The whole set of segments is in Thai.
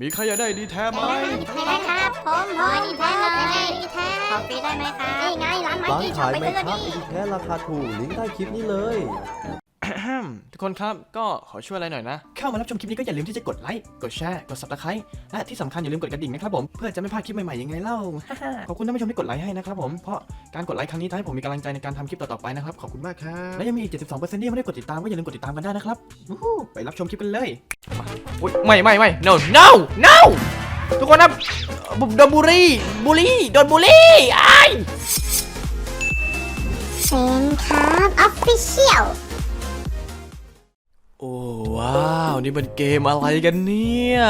มีใครอยากได้ดีแท้ไหมไม่ได้ครับผมผมดีแท้เลยดีแท้ขอฟรีได้ไหมครับนี่ไงร้านไม้ร้านที่ช็อขาปยไปไหมซื้อครับนี่ไอแท้ราคาถูกลิงก์ใต้คลิปนี้เลย ทุกคนครับก็ขอช่วยอะไรหน่อยนะ เข้ามารับชมคลิปนี้ก็อย่าลืมที่จะกดไลค์ กดแชร์ กด subscribe และที่สำคัญอย่าลืมกดกระดิ่งนะครับผมเพื่อจะไม่พลาดคลิปใหม่ๆยังไงเล่า ขอบคุณท่านผู้ชมที่กดไลค์ให้นะครับผมเพราะการกดไลค์ครั้งนี้ทำให้ผมมีกำลังใจในการทำคลิปต่อๆไปนะครับขอบคุณมากครับและยังมีอีก 72%ที่ยังไม่ได้กดติดตามก็อย่าลืมกดติดตามกันได้นะครับวู้ฮู้ไปรับชมคลิปกันเลยมาอุ๊ยไม่ไม่ไม่ no no no ทุกคนครับโดนบุรีบุรีโดนบุรีไอ้ายเซนครับออฟฟิเชียล โอ้ว้าว นี่มันเกมอะไรกันเนี่ย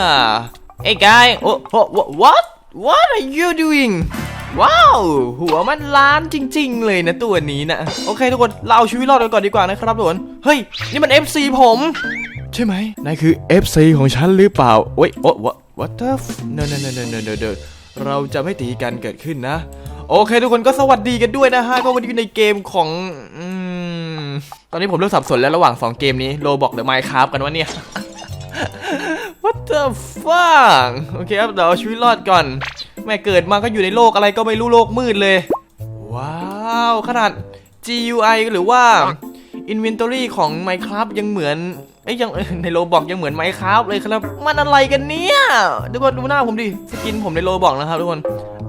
เอ้ยกายโอ้โอ้ what what are you doing ว้าว หัวมันล้านจริง ๆ เลยนะตัวนี้นะ โอเคทุกคน เราเอาชีวิตรอดกันก่อนดีกว่านะครับทุกคน เฮ้ย นี่มัน FC ผม ใช่ไหมนายคือ FC ของฉันหรือเปล่าโอ้ยโอ้ what what the f no no no no no no no เราจะไม่ตีกันเกิดขึ้นนะ โอเคทุกคนก็สวัสดีกันด้วยนะฮะ ก็วันนี้อยู่ในเกมของอืม ตอนนี้ผมเริ่มสับสนแล้วระหว่าง 2 เกมนี้โลบอกหรือ Minecraft กันวะเนี่ย What the fuck โอเคครับเดี๋ยวเอาชีวิตรอดก่อน แม่เกิดมาก็อยู่ในโลกอะไรก็ไม่รู้โลกมืดเลย ว้าว ขนาด GUI หรือว่า Inventory ของ Minecraft ยังเหมือนเอ้ยยังในโลบอกยังเหมือน Minecraft เลยครับ มันอะไรกันเนี่ยทุกคนดูหน้าผมดิ สกินผมในโลบอกนะครับทุกคน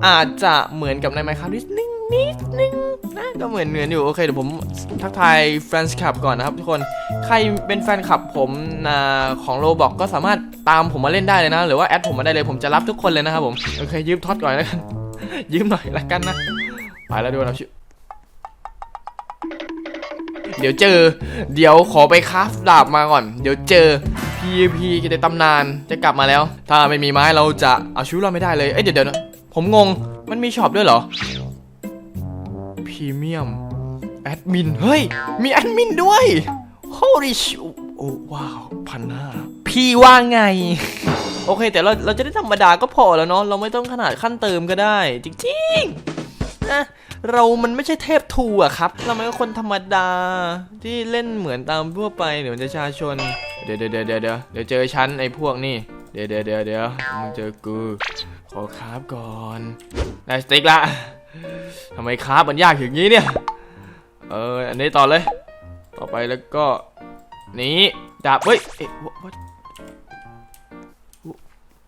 อาจจะเหมือนกับใน Minecraft นิดนึง นิดนึงนะก็เหมือนเหมือนอยู่ โอเคเดี๋ยวผมทักทายแฟนคลับก่อนนะครับทุกคนใครเป็นแฟนคลับผมนะของโลบอกก็สามารถตามผมมาเล่นได้เลยนะ หรือว่าแอดผมมาได้เลยผมจะรับทุกคนเลยนะครับผมโอเคยืมท็อตก่อนแล้วกันยืมหน่อยละกันนะไปแล้วดูเราชื่อเดี๋ยวเจอ เดี๋ยวขอไปคราฟดาบมาก่อน เดี๋ยวเจอ PVP กิจตำนานจะกลับมาแล้ว ถ้าไม่มีไม้เราจะเอาชีวิตเราไม่ได้เลย เอ้ยเดี๋ยวเดี๋ยวนะผมงง มันมีช็อปด้วยเหรอ พรีเมียมแอดมิน เฮ้ย มีแอดมินด้วย holy sh โอ้ว้าวพันห้าพี่ว่าไง โอเค แต่เราเราจะได้ธรรมดาก็พอแล้วเนาะเราไม่ต้องขนาดขั้นเติมก็ได้ จริงๆนะเรามันไม่ใช่เทพทูอะครับ เรามันก็คนธรรมดาที่เล่นเหมือนตามทั่วไปเหมือนประชาชน เดี๋ยวเดี๋ยวเดี๋ยวเดี๋ยวเดี๋ยวเจอฉันไอ้พวกนี่ เดี๋ยวเดี๋ยวเดี๋ยวเดี๋ยวมึงเจอกู ขอคราบก่อนได้สติ๊กละ ทำไมคราบมันยากอย่างนี้เนี่ย เออ อันนี้ต่อเลย ต่อไปแล้วก็ นี้ดาบ เฮ้ยเอ๊ะ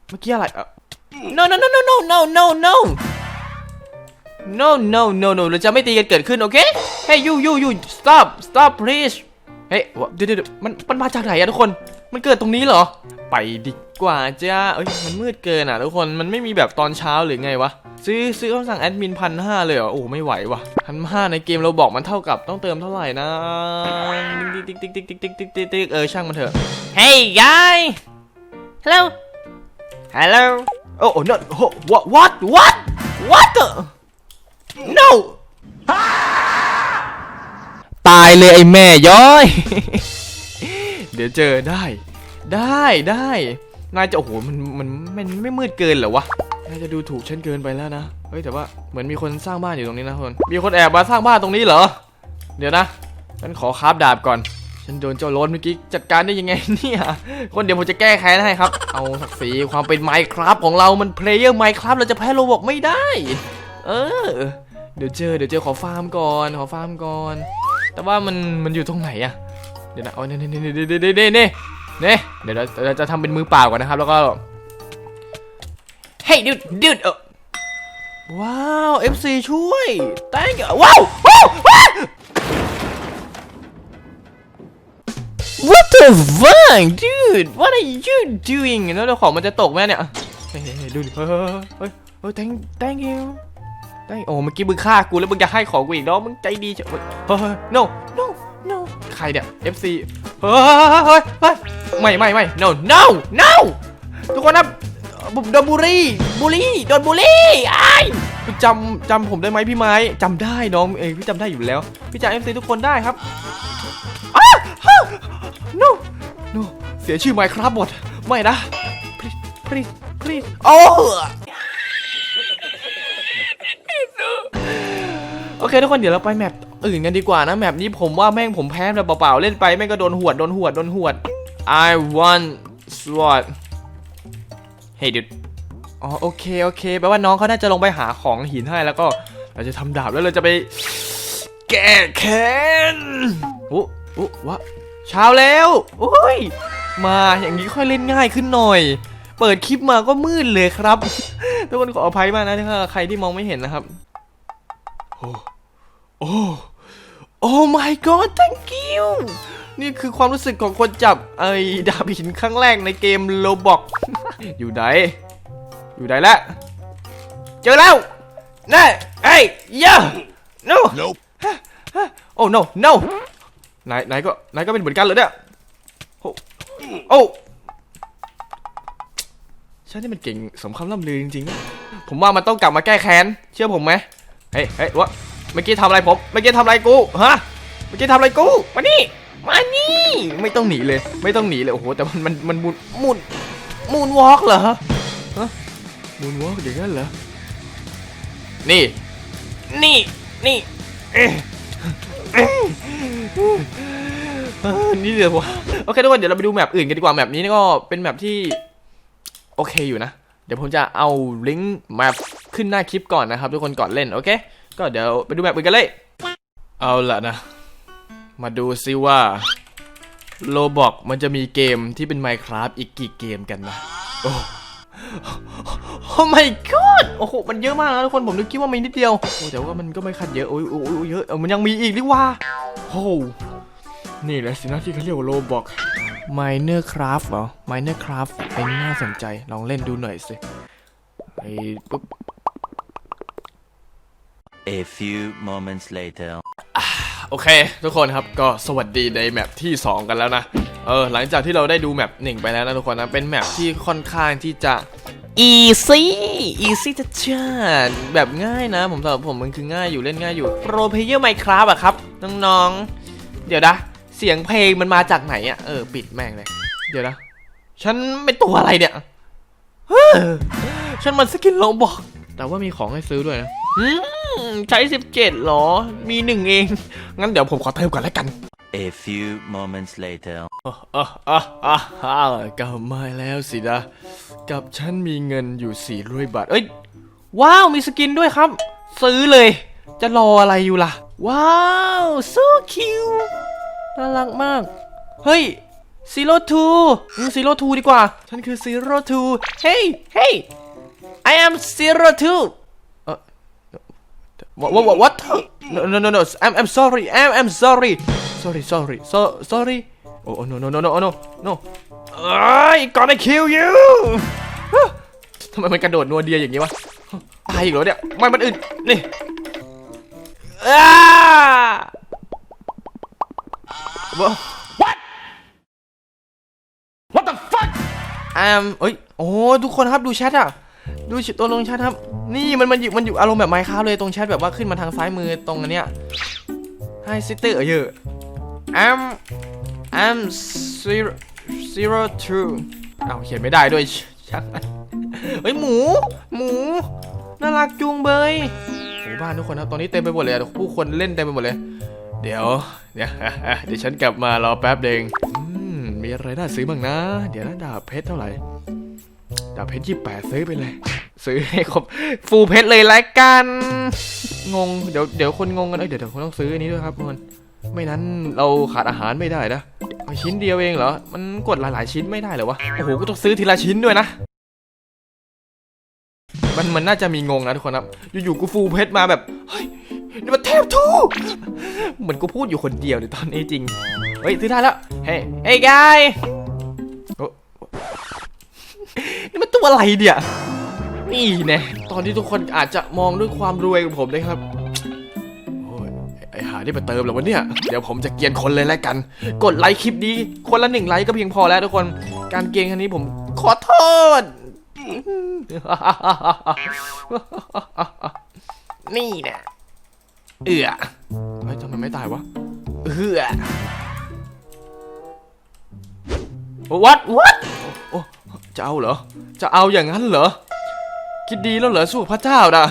เมื่อกี้อะไรเอ่อ no no no no no no no no no no no no เราจะไม่ตีกันเกิดขึ้น โอเค hey you you you stop stop please เฮ้ยเดี๋ยวเดี๋ยวมันมันมาจากไหนอะทุกคน มันเกิดตรงนี้เหรอ ไปดีกว่าจ้าเอ้ย มันมืดเกินอะทุกคน มันไม่มีแบบตอนเช้าหรือไงวะ ซื้อซื้อคำสั่งแอดมินพันห้าเลยเหรอ โอ้ไม่ไหววะพันห้าในเกมเราบอกมันเท่ากับต้องเติมเท่าไหร่นะ ติ๊กติ๊กติ๊กติ๊กติ๊กติ๊กติ๊กติ๊กเออช่างมันเถอะ Hey guy Hello Hello Oh oh, no oh, what what what what the No ตายเลยไอ้แม่ย้อย เดี๋ยวเจอได้ ได้ได้นายจะโอ้โหมันมันมันไม่มืดเกินเหรอวะ น่าจะดูถูกฉันเกินไปแล้วนะ เฮ้ยแต่ว่าเหมือนมีคนสร้างบ้านอยู่ตรงนี้นะคนมีคนแอบมาสร้างบ้านตรงนี้เหรอ เดี๋ยวนะฉันขอคาบดาบก่อน ฉันโดนเจ้าโลนเมื่อกี้จัดการได้ยังไงเนี่ย คนเดี๋ยวผมจะแก้แค้นให้ครับ เอาศักดิ์ศรีความเป็นไมค์ครับของเรามันเพลเยอร์ไมค์ครับเราจะแพ้โรบอกไม่ได้ เออ เดี๋ยวเจอเดี๋ยวเจอขอฟาร์มก่อนขอฟาร์มก่อน แต่ว่ามันมันอยู่ตรงไหนอะเดี๋ยวนะเอาเน่เน่เน่เน่เน่เน่เน่เดี๋ยวเราจะทำเป็นมือเปล่าก่อนนะครับ แล้วก็ เฮ้ยดิวดิวเออว้าว FC ช่วย thank you ว้าวว้าวว้าว What the fuck dude what are you doing แล้วเดี๋ยวของมันจะตกไหมเนี่ยเฮ้ยเฮ้ยเฮ้ยดูดิเฮ้ยเฮ้ยเฮ้ยเฮ้ย thank thank you thank โอ้เมื่อกี้มึงฆ่ากูแล้วมึงจะให้ของกูอีกเนาะมึงใจดีเฉยเฮ้ยเฮ้ย no no no ใครเนี่ย FC เฮ้ยเฮ้ยเฮ้ยไม่ไม่ไม่ no no no ทุกคนนะบุ โดนบุรีบุรีโดนบุรีไอ้พี่จำจำผมได้ไหมพี่ไม้จำได้น้องเอ้พี่จำได้อยู่แล้ว พี่จำ FC ทุกคนได้ครับ no no เสียชื่อไมค์ครับหมดไม่นะ please please please โอ้โอเคทุกคนเดี๋ยวเราไปแมปอื่นกันดีกว่านะแมปนี้ผมว่าแม่งผมแพ้แบบเปล่าๆเล่นไปแม่งก็โดนหวดโดนหวดโดนหวด I want sword เฮ้ยเดี๋ยวอ๋อโอเคโอเคแปลว่าน้องเขาน่าจะลงไปหาของหินให้แล้วก็เราจะทำดาบแล้วเราจะไป แก้แค้นโอ้โอ้วะเช้าแล้วโอ้ยมาอย่างนี้ค่อยเล่นง่ายขึ้นหน่อย เปิดคลิปมาก็มืดเลยครับ ทุกคนขออภัยมากนะถ้าใครที่มองไม่เห็นนะครับ โอ้โอ้โอ้ my god thank you นี่คือความรู้สึกของคนจับไอ้ดาบหินครั้งแรกในเกมโลบอก อยู่ไหน อยู่ไหนละเจอแล้วน่เอ้ยย่า no Nope. โอ้ no no นายนายก็นายก็เป็นเหมือนกันเหรอเนี่ยโอ้โอ้ฉันนี่มันเก่งสมคำล่ำลือจริงๆนะผมว่ามันต้องกลับมาแก้แค้น เชื่อผมไหมเฮ้ยเฮ้ยวะเมื่อกี้ทำอะไรผม เมื่อกี้ทำอะไรกู ฮะ เมื่อกี้ทำอะไรกู มานี่ มานี่ ไม่ต้องหนีเลย ไม่ต้องหนีเลย โอ้โห แต่มันมันมันมุนมุน มูนวอล์กเหรอฮะมูนวอล์กอย่างนั้นเหรอ นี่ นี่ นี่เอ๊ะเอ๊ะเออนี่เดี๋ยววะโอเคทุกคนเดี๋ยวเราไปดูแมปอื่นกันดีกว่าแมปนี้ก็เป็นแมปที่ โอเคอยู่นะ เดี๋ยวผมจะเอาลิงก์แมปขึ้นหน้าคลิปก่อนนะครับ ทุกคนก่อนเล่นโอเค ก็เดี๋ยวไปดูแมปอื่นกันเลย เอาละนะ มาดูซิว่า โลบอกมันจะมีเกมที่เป็น Minecraft อีกกี่เกมกันนะ โอ้โอ้ my god โอ้โห มันเยอะมากนะทุกคน ผมนึกคิดว่ามีนิดเดียว โอ้แต่ว่ามันก็ไม่คัดเยอะ โอ้ยโอ้ยเยอะเออมันยังมีอีกนี่ว่าโอ้นี่แหละสินะที่เขาเรียกว่าโลบอก Minecraft เหรอ Minecraft เป็นน่าสนใจ ลองเล่นดูหน่อยสิไอ้ปุ๊บ A few moments later. โอเค ทุกคนครับก็สวัสดีในแมปที่ 2 กันแล้วนะ เออหลังจากที่เราได้ดูแมปหนึ่งไปแล้วนะทุกคนนะ เป็นแมปที่ค่อนข้างที่จะ easy easy จะเชิญแบบง่ายนะ ผมสำหรับผมมันคือง่ายอยู่เล่นง่ายอยู่ Pro Player Minecraft อะครับน้องๆ เดี๋ยวนะ เสียงเพลงมันมาจากไหนอะเออปิดแม่งเลย เดี๋ยวนะ ฉันเป็นตัวอะไรเนี่ยฮ้ฉันมันสกินโลบอกแต่ว่ามีของให้ซื้อด้วยนะ ใช้17เหรอ มีหนึ่งเอง งั้นเดี๋ยวผมขอเติมก่อนแล้วกัน A few moments later. อะอะอะอะอะกลับมาแล้วสินะ กับฉันมีเงินอยู่400บาท เอ้ย ว้าว มีสกินด้วยครับ ซื้อเลย จะรออะไรอยู่ล่ะ ว้าว so cute น่ารักมาก เฮ้ย Zero Two อืม Zero Two ดีกว่า ฉันคือ Zero Two เฮ้ยเฮ้ย I am Zero Two เอ่อ what what what no no no no I'm I'm sorry I'm I'm sorry sorry sorry so sorry oh oh, no no no no no no เอ้ย gonna kill you ทำไมมันกระโดดนัวเดียอย่างงี้วะตายอีกเหรอเนี่ยทำไมมันอึดนี่อ้าว้า What What the fuck อ่าเอ้ยโอ้ทุกคนครับดูแชทอะ ดูตัวลงแชทครับ นี่มันมันอยู่มันอยู่อารมณ์แบบไมค์ค้าเลยตรงแชทแบบว่าขึ้นมาทางซ้ายมือตรงอันเนี้ย Hi sister เออเยอะ I'm I'm zero zero two เอาเขียนไม่ได้ด้วยช่างมันเฮ้ยหมู หมู น่ารักจุงเบยหมู่บ้านทุกคนครับตอนนี้เต็มไปหมดเลยผู้คนเล่นเต็มไปหมดเลย เดี๋ยว เดี๋ยวเดี๋ยวฉันกลับมารอแป๊บเดงมีอะไรน่าซื้อบ้างนะ เดี๋ยวนะดาบเพชรเท่าไหร่ ดาบเพชรยี่แปดซื้อไปเลย ซื้อให้ครบฟูลเพชรเลยละกัน งง เดี๋ยวเดี๋ยวคนงงกันเอ้ยเดี๋ยวเดี๋ยวคนต้องซื้ออันนี้ด้วยครับทุกคนไม่นั้นเราขาดอาหารไม่ได้นะเอาชิ้นเดียวเองเหรอ มันกดหลายๆชิ้นไม่ได้เหรอวะ โอ้โหก็ต้องซื้อทีละชิ้นด้วยนะ มันมันน่าจะมีงงนะทุกคนครับ อยู่ๆกูฟูลเพชรมาแบบ เฮ้ยนี่มันเทพทู เหมือนกูพูดอยู่คนเดียวในตอนนี้จริง เฮ้ยซื้อได้แล้ว เฮ้ยเฮ้ยกาย นี่มันตัวอะไรเนี่ย นี่แน่ตอนที่ทุกคนอาจจะมองด้วยความรวยของผมนะครับโอ้ยไอ้หาที่มาเติมแล้ววะเนี่ย เดี๋ยวผมจะเกียนคนเลยแล้วกัน กดไลค์คลิปนี้ คนละหนึ่งไลค์ก็เพียงพอแล้วทุกคน การเกียนครั้งนี้ผมขอโทษ นี่นะเอือเฮ้ยทำไมไม่ตายวะ เอือ what what โอ้ จะเอาเหรอ จะเอาอย่างนั้นเหรอ คิดดีแล้วเหรอสู้พระเจ้านะ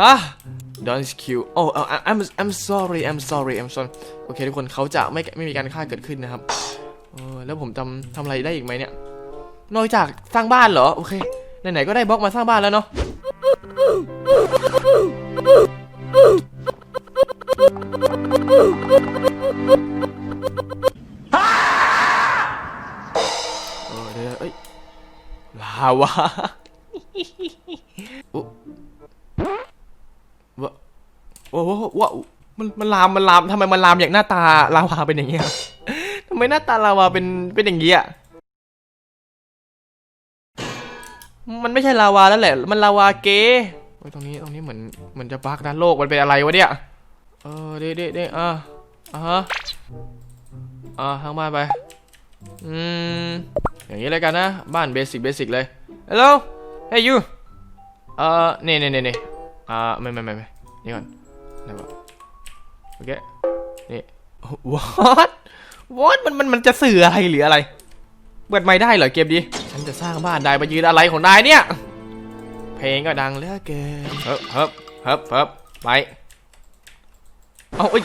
ฮะ don't kill oh, I'm I'm sorry I'm sorry I'm sorry โอเคทุกคนเขาจะไม่ไม่มีการฆ่าเกิดขึ้นนะครับแล้วผมทำทำอะไรได้อีกไหมเนี่ย นอกจากสร้างบ้านเหรอ โอเค ไหนๆ ก็ได้บล็อกมาสร้างบ้านแล้วเนาะอาวาโอ้วะโอ้โหวมันมันลามมันลามทำไมมันลามอย่างหน้าตาลาวาเป็นอย่างเงี้ยทำไมหน้าตาลาวาเป็นเป็นอย่างเงี้ยมันไม่ใช่ลาวาแล้วแหละ มันลาวาเก้ตรงนี้ตรงนี้เหมือนเหมือนจะบักนะโลกมันเป็นอะไรวะเนี่ยเออเด้เด้เด้อะอะฮะอะทางบ้านไป อืม อย่างนี้เลยกันนะ บ้านเบสิกเบสิกเลย Hello Hey you เอ่อนี่นี่นี่นี่อ่าไม่ไม่ไม่ไม่นี่ก่อนไหนวะโอเค นี่ What What มันมันมันจะสื่ออะไรหรืออะไร เปิดไม่ได้เหรอเกมดี ฉันจะสร้างบ้านได้มายืนอะไรของนายเนี่ย เพลงก็ดังเหลือเกินเฮ้บเฮ้บเฮ้บเฮ้บไป เอาเอ้ย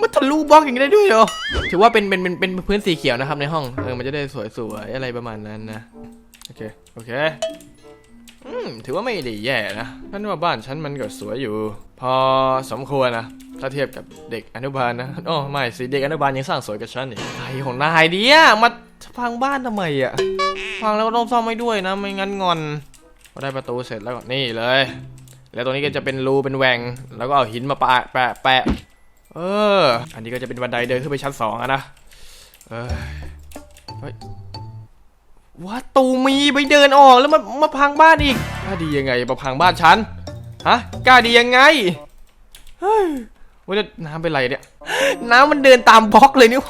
มันทะลุบล็อกอย่างนี้ได้ด้วยเหรอ ถือว่าเป็นเป็นเป็นเป็นพื้นสีเขียวนะครับในห้อง เออ มันจะได้สวยๆอะไรประมาณนั้นนะ โอเค โอเค อืม ถือว่าไม่ได้แย่นะฉันว่าบ้านฉันมันก็สวยอยู่ พอสมควรนะ ถ้าเทียบกับเด็กอนุบาลนะอ๋อไม่สิ เด็กอนุบาลยังสร้างสวยกับฉันอีกไอของนายเดียมาพังบ้านทำไมอะ พังแล้วก็ต้องซ่อมให้ด้วยนะ ไม่งั้นงอนพอได้ประตูเสร็จแล้วก็นี่เลย แล้วตรงนี้ก็จะเป็นรูเป็นแหว่งแล้วก็เอาหินมาปะแปะแปะ เออ อันนี้ก็จะเป็นบันไดเดินขึ้นไปชั้นสองนะเออเฮ้ยว่าตูมีไปเดินออกแล้วมามาพังบ้านอีกกล้าดียังไงมาพังบ้านฉันฮะกล้าดียังไงเฮ้ยว่าจะน้ำเป็นไรเนี่ย น้ำมันเดินตามบล็อกเลยนี่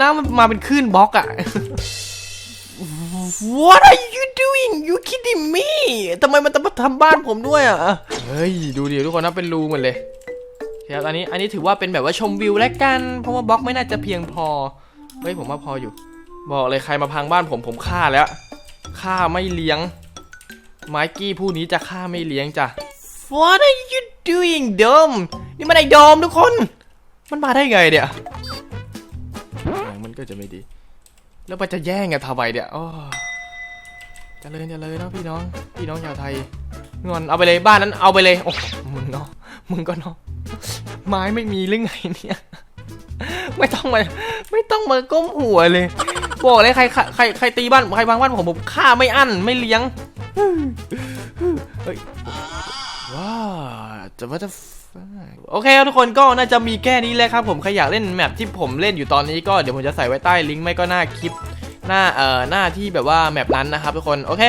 น้ำมันมาเป็นคลื่นบล็อกอะ What are you doing you kidding me ทำไมมันต้องมาทำบ้านผมด้วยอะ เฮ้ย ดูดิทุกคนนะเป็นรูหมดเลยครับอันนี้อันนี้ถือว่าเป็นแบบว่าชมวิวแล้วกัน เพราะว่าบล็อกไม่น่าจะเพียงพอ เฮ้ยผมว่าพออยู่ บอกเลยใครมาพังบ้านผมผมฆ่าแล้วฆ่าไม่เลี้ยงไมกี้ผู้นี้จะฆ่าไม่เลี้ยงจ้ะ What are you doing โดมนี่มันไอ้โดมทุกคน มันมาได้ไงเนี่ยมันก็จะไม่ดี แล้วมันจะแย่งกันทำไมเนี่ยอ้จะเลยจะเลยเนาะพี่น้อง พี่น้องชาวไทยงอนเอาไปเลยบ้านนั้นเอาไปเลยโอ้มึงเนาะมึงก็เนาะไม้ไม่มีหรือไงเนี่ย ไม่ต้องมาไม่ต้องมาก้มหัวเลย บอกเลยใครใครใครใครตีบ้านใครพังบ้านผมผมฆ่าไม่อั้นไม่เลี้ยงเฮ้ยว้าจะว่าจะ โอเคครับทุกคนก็น่าจะมีแค่นี้แหละครับผมใครอยากเล่นแมปที่ผมเล่นอยู่ตอนนี้ก็เดี๋ยวผมจะใส่ไว้ใต้ลิงก์ไม่ก็หน้าคลิปหน้าเอ่อหน้าที่แบบว่าแมปนั้นนะครับทุกคนโอเค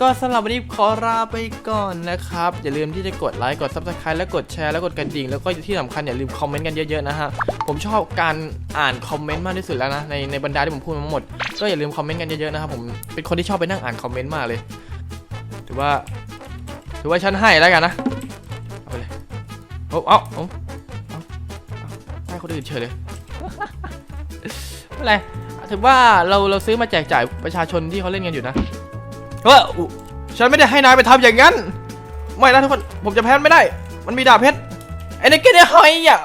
ก็สำหรับวันนี้ขอลาไปก่อนนะครับ อย่าลืมที่จะกดไลค์กด subscribe แล้วกดแชร์แล้วกดกระดิ่ง แล้วก็ที่สำคัญอย่าลืมคอมเมนต์กันเยอะๆนะฮะผมชอบการอ่านคอมเมนต์มากที่สุดแล้วนะในในบรรดาที่ผมพูดมาหมด ก็อย่าลืมคอมเมนต์กันเยอะๆนะครับผมเป็นคนที่ชอบไปนั่งอ่านคอมเมนต์มากเลยถือว่าถือว่าฉันให้แล้วกันนะ อ้เอาเอาเอาเอาให้คนอื่นเฉยเลยไม่ไรถือว่าเราเราซื้อมาแจกจ่ายประชาชนที่เขาเล่นกันอยู่นะเอออุ๊ฉันไม่ได้ให้นายไปทำอย่างนั้น ไม่นะทุกคน ผมจะแพ้ไม่ได้ มันมีดาบเพชรไอ้นี่เกเดหอยอะ